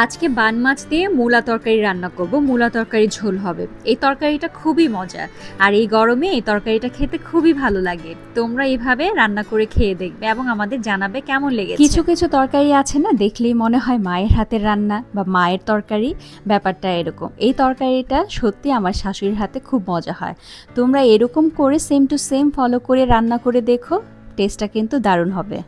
আজকে বান মাছ দিয়ে মূলা তরকারি রান্না করব। মূলা তরকারি ঝোল হবে। এই তরকারিটা খুবই মজা আর এই গরমে এই তরকারিটা খেতে খুবই ভালো লাগে। তোমরা এইভাবে রান্না করে খেয়ে দেখবে এবং আমাদের জানাবে কেমন লেগেছে। কিছু কিছু তরকারি আছে না, দেখলেই মনে হয় মায়ের হাতের রান্না বা মায়ের তরকারি। ব্যাপারটা এরকম। এই তরকারিটা সত্যি আমার শাশুড়ির হাতে খুব মজা হয়। তোমরা এরকম করে সেম টু সেম ফলো করে রান্না করে দেখো। টেস্টটা কিন্তু দারুণ হবে।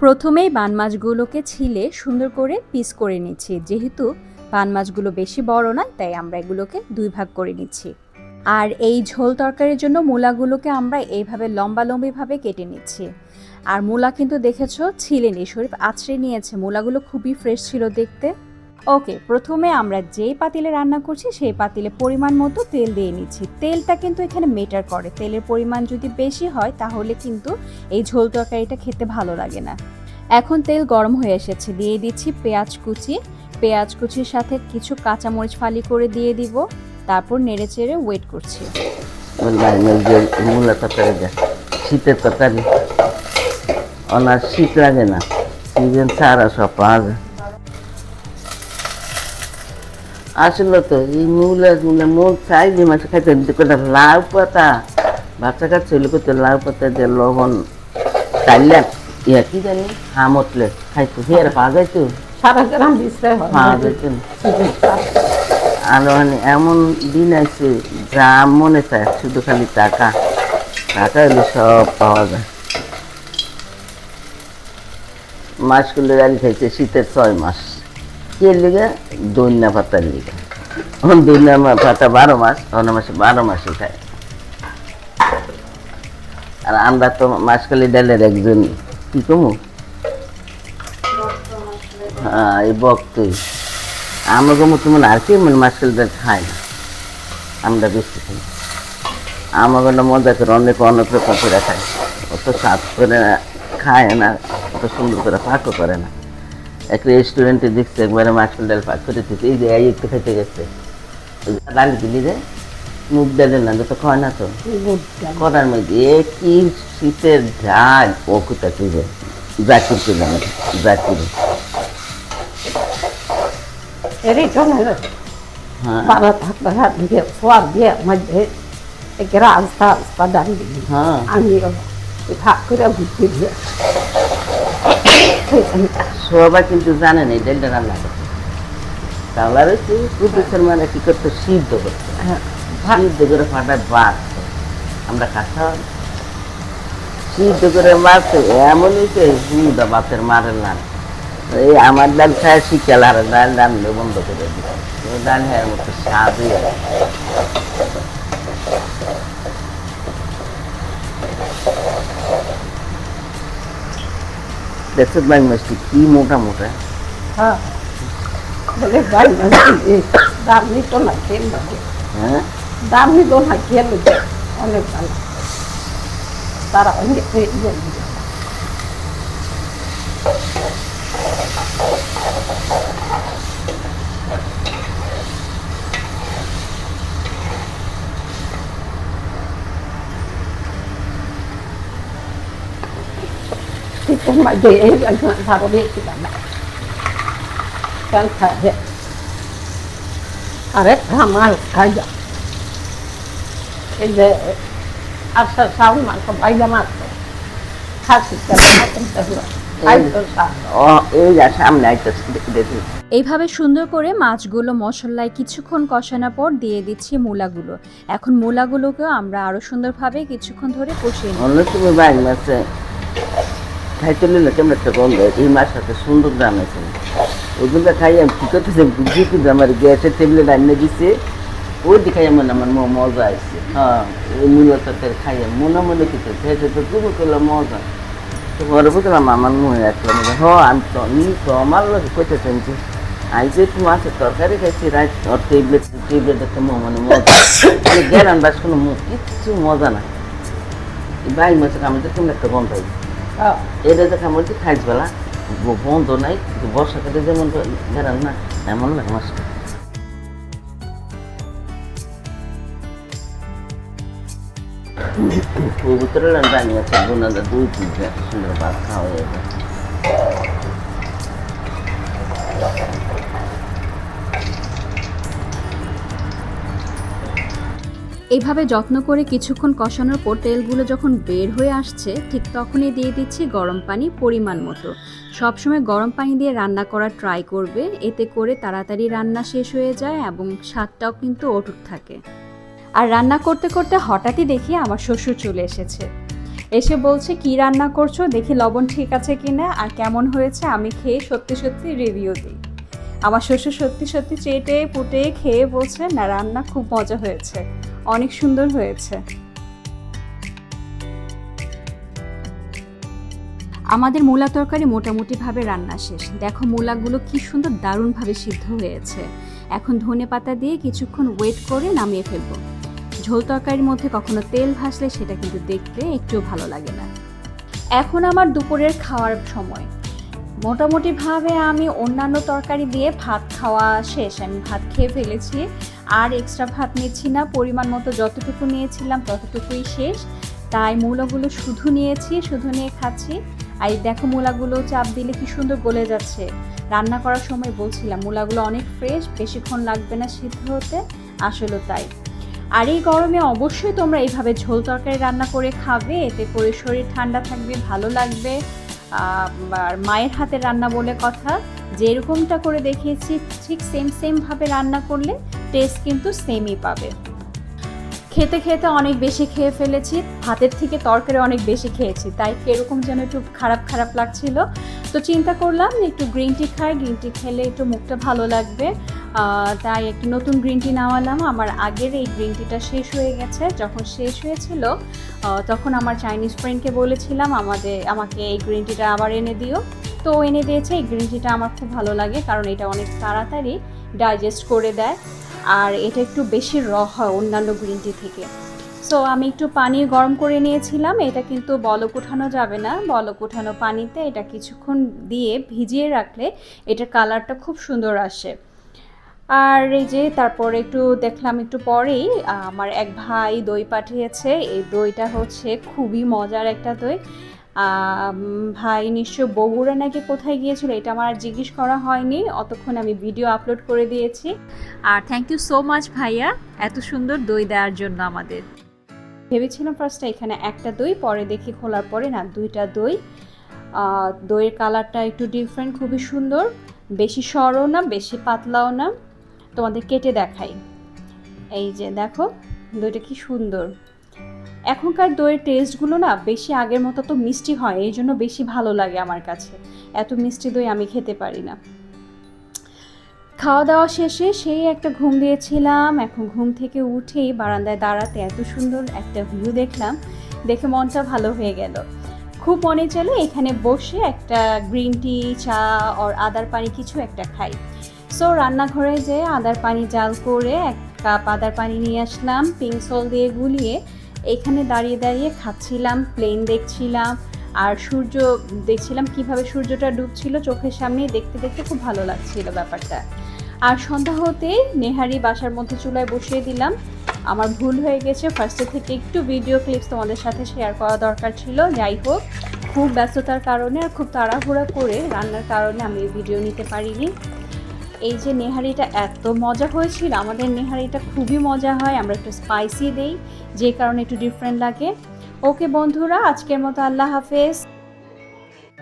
প্রথমেই বান মাছগুলোকে ছিলে সুন্দর করে পিস করে নিচ্ছি। যেহেতু বান মাছগুলো বেশি বড় নয়, তাই আমরা এগুলোকে দুই ভাগ করে নিচ্ছি। আর এই ঝোল তরকারির জন্য মূলাগুলোকে আমরা এইভাবে লম্বা লম্বিভাবে কেটে নিচ্ছি। আর মূলা কিন্তু দেখেছ ছিলেনি শরীফ আছড়ে নিয়েছে। মূলাগুলো খুবই ফ্রেশ ছিল দেখতে। ওকে, প্রথমে আমরা যেই পাতিলে রান্না করছি, সেই পাতিলে পরিমাণ মতো তেল দিয়ে নিচ্ছি। তেলটা কিন্তু এখানে মেটার করে। তেলের পরিমাণ যদি বেশি হয়, তাহলে কিন্তু এই ঝোল তরকারিটা খেতে ভালো লাগে না। এখন তেল গরম হয়ে এসেছে। দিয়ে দিচ্ছি পেঁয়াজ কুচি। পেঁয়াজ কুচির সাথে কিছু কাঁচামরিচ ফালি করে দিয়ে দিব। তারপর নেড়ে চেড়ে ওয়েট করছি। যে যা শীতের তরকারি ওনার শীত লাগে না। সিজন ছাড়া সব পাওয়া যায় আসলে তো, এই মূলা মূলা মূল চাই যে মাছ খাইতে লাউ পাতা। বাচ্চা করতে লাউ পাতা দিয়ে লবণ চাইলাম। ইয়া কি জানি? হামতলে খাইতো হের পাওয়া যাইতো সারা গ্রাম বিশ্রায় হয়। পাওয়া যাইতো না। আর মানে এমন দিন আছে যা মনে চায় শুধু খালি টাকা। টাকা হলে সব পাওয়া যায়। মাছগুলো ডালি খাইছে শীতের ছয় মাস। কে লিগে? দৈন্যা পাতার লিগে। এখন দৈন্যা পাতা বারো মাস অন্য মাসে বারো মাসে খায় আর আমরা তো মাসকালি ডালের একজন কি কমু? হ্যাঁ এই বক্তই আমাকে মতো মনে আর কি মানে মাসকালি ডাল খায় না। আমরা বেশি খাই আমাকে মজা করে অনেক অনেক রকম করে খায়। অত স্বাদ করে খায় না, অত সুন্দর করে পাকও করে না। এক রেস্টুরেন্টে দেখছি একবারে মাছকাল ডাল পাক করে দিচ্ছে এই যে একটু খেতে গেছে। ডাল দিলি যে মুখ ডালের না তো খায় না তো? করার মধ্যে এ কি শীতের ঝাল ও কোথা তুলে জাকির ছিল জাকির হ্যাঁ। বাবা হাত দিয়ে সোয়ার দিয়ে মধ্যে একেরা আস্তা আস্তা ডাল দিই হ্যাঁ। আমি ভাগ করে ঘুরতে দিয়ে সবাই কিন্তু জানে না ডালটা রান্না করতে। তাহলে মানে কি করতো? সিদ্ধ করতো। সিদ্ধ করে আমরা সিদ্ধ করে মারের নাম। এই ডাল খায় শিকাল আর ডাল রান্না বন্ধ করে দিত ডাল হ্যাঁ মতো স্বাদই দেখছ বাই মাছটি কি মোটা মোটা? হ্যাঁ। বলে ভাই দাম নিত না। হ্যাঁ? দামি দোন হাঁকিয়ে লোকে অনেক ভালো তারা অনেক thì cũng mà để ấy ảnh hưởng sao có biết thì bạn bạn đang thể hiện à đấy làm ai khai nhận এইভাবে সুন্দর করে মাছগুলো মশলায় কিছুক্ষণ কষানোর পর দিয়ে দিচ্ছি মূলাগুলো। এখন মূলাগুলোকেও আমরা আরও সুন্দরভাবে কিছুক্ষণ ধরে কষিয়ে খাইতে না কেমন একটা গন্ধ এই মাছ মাছটাতে সুন্দর দাম আছে। ওগুলো খাই আমি কি করতেছি বুঝি কিন্তু আমার গ্যাসের টেবিলে রান্না দিচ্ছে ওই দিকে এমন আমার মজা আসছে হ্যাঁ ওই মূলত তরকারি খাই মনে মনে কিছু খেয়েছে তো তুমি করল মজা তো পরে বুঝলাম আমার মনে রাখলাম হ আমি তো আমি তো আমার লোক কইতেছেন যে আমি যে একটু মাছের তরকারি খাইছি রাইট ওর টেবিলেট টেবিলেট একটা মানে মজা গেলাম বাস কোনো কিচ্ছু মজা না বাই মাছের আমি তো কেমন একটা গন্ধ পাইছি এটা দেখা বলছি খাইছ বেলা বন্ধ নাই বর্ষাকালে যেমন গেলাম না এমন লাগে মাছটা কবুতরের দুই সুন্দর ভাত খাওয়া এইভাবে যত্ন করে কিছুক্ষণ কষানোর পর তেলগুলো যখন বের হয়ে আসছে, ঠিক তখনই দিয়ে দিচ্ছি গরম পানি পরিমাণ মতো। সবসময় গরম পানি দিয়ে রান্না করার ট্রাই করবে, এতে করে তাড়াতাড়ি রান্না শেষ হয়ে যায় এবং স্বাদটাও কিন্তু অটুট থাকে। আর রান্না করতে করতে হঠাৎই দেখি আমার শ্বশুর চলে এসেছে। এসে বলছে, কি রান্না করছ? দেখি লবণ ঠিক আছে কি না আর কেমন হয়েছে? আমি খেয়ে সত্যি সত্যি রিভিউ দিই। আমার শ্বশুর সত্যি সত্যি চেটে পুটে খেয়ে বলছে, না, রান্না খুব মজা হয়েছে। অনেক সুন্দর হয়েছে। আমাদের মূলা তরকারি মোটামুটিভাবে রান্না শেষ। দেখো মূলাগুলো কি সুন্দর দারুণভাবে সিদ্ধ হয়েছে। এখন ধনে পাতা দিয়ে কিছুক্ষণ ওয়েট করে নামিয়ে ফেলব। ঝোল তরকারির মধ্যে কখনো তেল ভাসলে সেটা কিন্তু দেখতে একটুও ভালো লাগে না। এখন আমার দুপুরের খাওয়ার সময়। মোটামুটিভাবে আমি অন্যান্য তরকারি দিয়ে ভাত খাওয়া শেষ। আমি ভাত খেয়ে ফেলেছি, আর এক্সট্রা ভাত নিচ্ছি না। পরিমাণ মতো যতটুকু নিয়েছিলাম ততটুকুই শেষ। তাই মূলাগুলো শুধু নিয়েছি, শুধু নিয়ে খাচ্ছি। আর দেখো মূলাগুলো চাপ দিলে কি সুন্দর গলে যাচ্ছে। রান্না করার সময় বলছিলাম, মূলাগুলো অনেক ফ্রেশ বেশিক্ষণ লাগবে না সিদ্ধ হতে। আসলে তাই। আর এই গরমে অবশ্যই তোমরা এইভাবে ঝোল তরকারি রান্না করে খাবে, এতে করে শরীর ঠান্ডা থাকবে, ভালো লাগবে। আর মায়ের হাতে রান্না বলে কথা। যেরকমটা করে দেখিয়েছি, ঠিক সেম সেমভাবে রান্না করলে টেস্ট কিন্তু সেমই পাবে। খেতে খেতে অনেক বেশি খেয়ে ফেলেছি, ভাতের থেকে তরকারি অনেক বেশি খেয়েছি, তাই কীরকম যেন একটু খারাপ খারাপ লাগছিল। তো চিন্তা করলাম একটু গ্রিন টি খাই গ্রিন টি খেলে একটু মুখটা ভালো লাগবে। তাই একটু নতুন গ্রিন টি নামালাম আমার আগের এই গ্রিন টিটা শেষ হয়ে গেছে, যখন শেষ হয়েছিল তখন আমার চাইনিজ ফ্রেন্ডকে বলেছিলাম, আমাদের, আমাকে এই গ্রিন টিটা আবার এনে দিও। তো এনে দিয়েছে, এই গ্রিন টিটা আমার খুব ভালো লাগে, কারণ এটা অনেক তাড়াতাড়ি ডাইজেস্ট করে দেয়। আর এটা একটু বেশি র হয় অন্যান্য গ্রিন টি থেকে। সো আমি একটু পানি গরম করে নিয়েছিলাম, এটা কিন্তু বলক উঠানো যাবে না। বলক উঠানো পানিতে এটা কিছুক্ষণ দিয়ে ভিজিয়ে রাখলে এটার কালারটা খুব সুন্দর আসে। আর এই যে তারপরে একটু দেখলাম একটু পরেই আমার এক ভাই দই পাঠিয়েছে। এই দইটা হচ্ছে খুবই মজার একটা দই। ভাই নিশ্চয় বগুড়া নাকি কোথায় গিয়েছিল এটা আমার আর জিজ্ঞেস করা হয়নি অতক্ষণ আমি ভিডিও আপলোড করে দিয়েছি। আর থ্যাংক ইউ সো মাচ ভাইয়া এত সুন্দর দই দেওয়ার জন্য আমাদের। ভেবেছিলাম ফার্স্টে এখানে একটা দই পরে দেখি খোলার পরে না দুইটা দই। দইয়ের কালারটা একটু ডিফারেন্ট খুবই সুন্দর। বেশি সরও না বেশি পাতলাও না। তোমাদের কেটে দেখাই। এই যে দেখো দইটা কি সুন্দর। এখনকার দইয়ের টেস্টগুলো না বেশি আগের মতো তো মিষ্টি হয়, এই জন্য বেশি ভালো লাগে আমার কাছে। এত মিষ্টি দই আমি খেতে পারি না। খাওয়া দাওয়া শেষে সেই একটা ঘুম দিয়েছিলাম, এখন ঘুম থেকে উঠেই বারান্দায় দাঁড়াতে এত সুন্দর একটা ভিউ দেখলাম, দেখে মনটা ভালো হয়ে গেল। খুব মনে চলে এখানে বসে একটা গ্রিন টি চা আর আদার পানি কিছু একটা খাই। সো রান্নাঘরে যে আদার পানি জাল করে এক কাপ আদার পানি নিয়ে আসলাম পিঙ্ক সল দিয়ে গুলিয়ে এখানে দাঁড়িয়ে দাঁড়িয়ে খাচ্ছিলাম প্লেন দেখছিলাম, আর সূর্য, দেখছিলাম কীভাবে সূর্যটা ডুবছিল চোখের সামনে, দেখতে দেখতে খুব ভালো লাগছিল ব্যাপারটা। আর সন্ধ্যা হতেই নেহারি বাসার মধ্যে চুলায় বসিয়ে দিলাম। আমার ভুল হয়ে গেছে ফার্স্টে থেকে একটু ভিডিও ক্লিপস তোমাদের সাথে শেয়ার করা দরকার ছিল। যাই হোক, খুব ব্যস্ততার কারণে আর খুব তাড়াহুড়া করে রান্নার কারণে আমি ভিডিও নিতে পারিনি। এই যে নেহারিটা এত মজা হয়েছিল, আমাদের নেহারিটা খুবই মজা হয়, আমরা একটু স্পাইসি দেই, যে কারণে একটু ডিফারেন্ট লাগে। ওকে বন্ধুরা, আজকের মতো আল্লাহ হাফেজ।